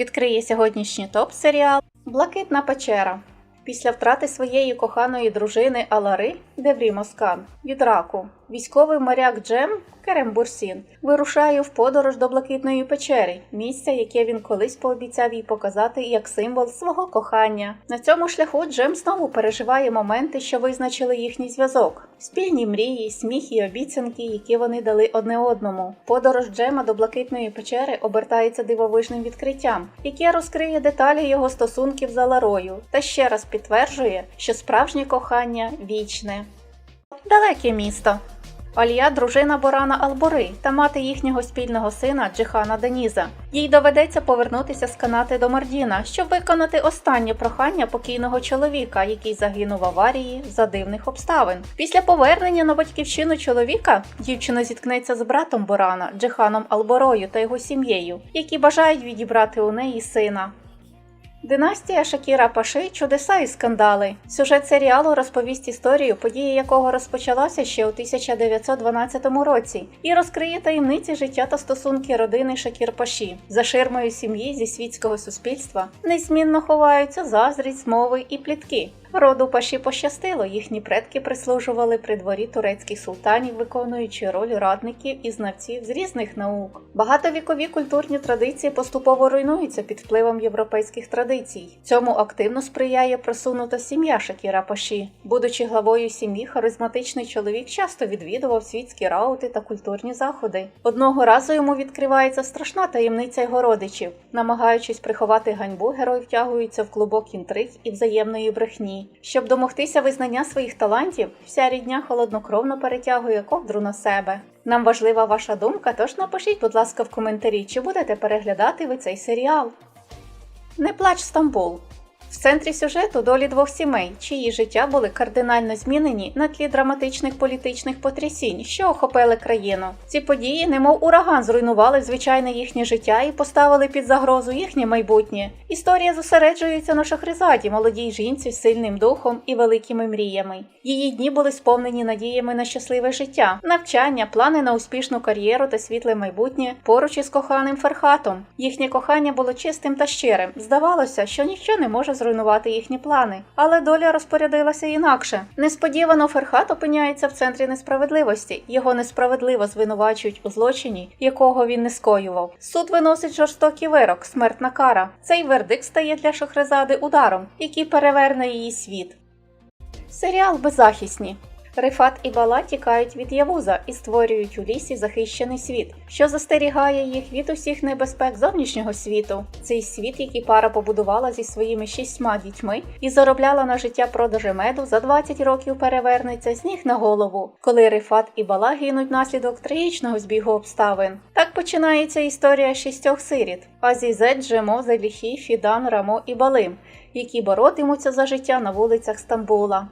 відкриє сьогоднішній топ-серіал Блакитна печера. Після втрати своєї коханої дружини Алари Деврі Москан від раку, військовий моряк Джем Керем Бурсін вирушає в подорож до Блакитної печери, місця, яке він колись пообіцяв їй показати як символ свого кохання. На цьому шляху Джем знову переживає моменти, що визначили їхній зв'язок, спільні мрії, сміх і обіцянки, які вони дали одне одному. Подорож Джема до Блакитної печери обертається дивовижним відкриттям, яке розкриє деталі його стосунків з Аларою та ще раз підтверджує, що справжнє кохання вічне. Далеке місто. Алія дружина Борана Албори та мати їхнього спільного сина Джихана Деніза. Їй доведеться повернутися з канати до Мардіна, щоб виконати останнє прохання покійного чоловіка, який загинув в аварії за дивних обставин. Після повернення на батьківщину чоловіка дівчина зіткнеться з братом Борана Джиханом Алборою та його сім'єю, які бажають відібрати у неї сина. Династія Шакіра Паши чудеса і скандали. Сюжет серіалу розповість історію, події якого розпочалася ще у 1912 році, і розкриє таємниці життя та стосунки родини Шакір Паші. За ширмою сім'ї зі світського суспільства незмінно ховаються заздрість, мови і плітки. Роду Паші пощастило, їхні предки прислужували при дворі турецьких султанів, виконуючи роль радників і знавців з різних наук. Багатовікові культурні традиції поступово руйнуються під впливом європейських традицій. Цьому активно сприяє просунута сім'я Шакіра Паші. Будучи главою сім'ї, харизматичний чоловік часто відвідував світські раути та культурні заходи. Одного разу йому відкривається страшна таємниця його родичів. Намагаючись приховати ганьбу, герой втягується в клубок інтриг і взаємної брехні. Щоб домогтися визнання своїх талантів, вся рідня холоднокровно перетягує ковдру на себе. Нам важлива ваша думка, тож напишіть, будь ласка, в коментарі, чи будете переглядати ви цей серіал. Не плач Стамбул. В центрі сюжету долі двох сімей, чиї життя були кардинально змінені на тлі драматичних політичних потрясінь, що охопили країну. Ці події, немов ураган, зруйнували звичайне їхнє життя і поставили під загрозу їхнє майбутнє. Історія зосереджується на Шахризаді, молодій жінці з сильним духом і великими мріями. Її дні були сповнені надіями на щасливе життя, навчання, плани на успішну кар'єру та світле майбутнє поруч із коханим Ферхатом. Їхнє кохання було чистим та щирим. Здавалося, що ніщо не може зруйнувати їхні плани, але доля розпорядилася інакше. Несподівано Ферхат опиняється в центрі несправедливості. Його несправедливо звинувачують у злочині, якого він не скоював. Суд виносить жорстокий вирок, смертна кара. Цей вердикт стає для Шахрезади ударом, який переверне її світ. Серіал Беззахисні. Рифат і Бала тікають від Явуза і створюють у лісі захищений світ, що застерігає їх від усіх небезпек зовнішнього світу. Цей світ, який пара побудувала зі своїми шістьма дітьми і заробляла на життя продажі меду, за 20 років перевернеться з ніг на голову, коли Рифат і Бала гинуть внаслідок трагічного збігу обставин. Так починається історія шістьох сиріт: Азізет, Джемо, Заліхі, Фідан, Рамо і Балим, які боротимуться за життя на вулицях Стамбула.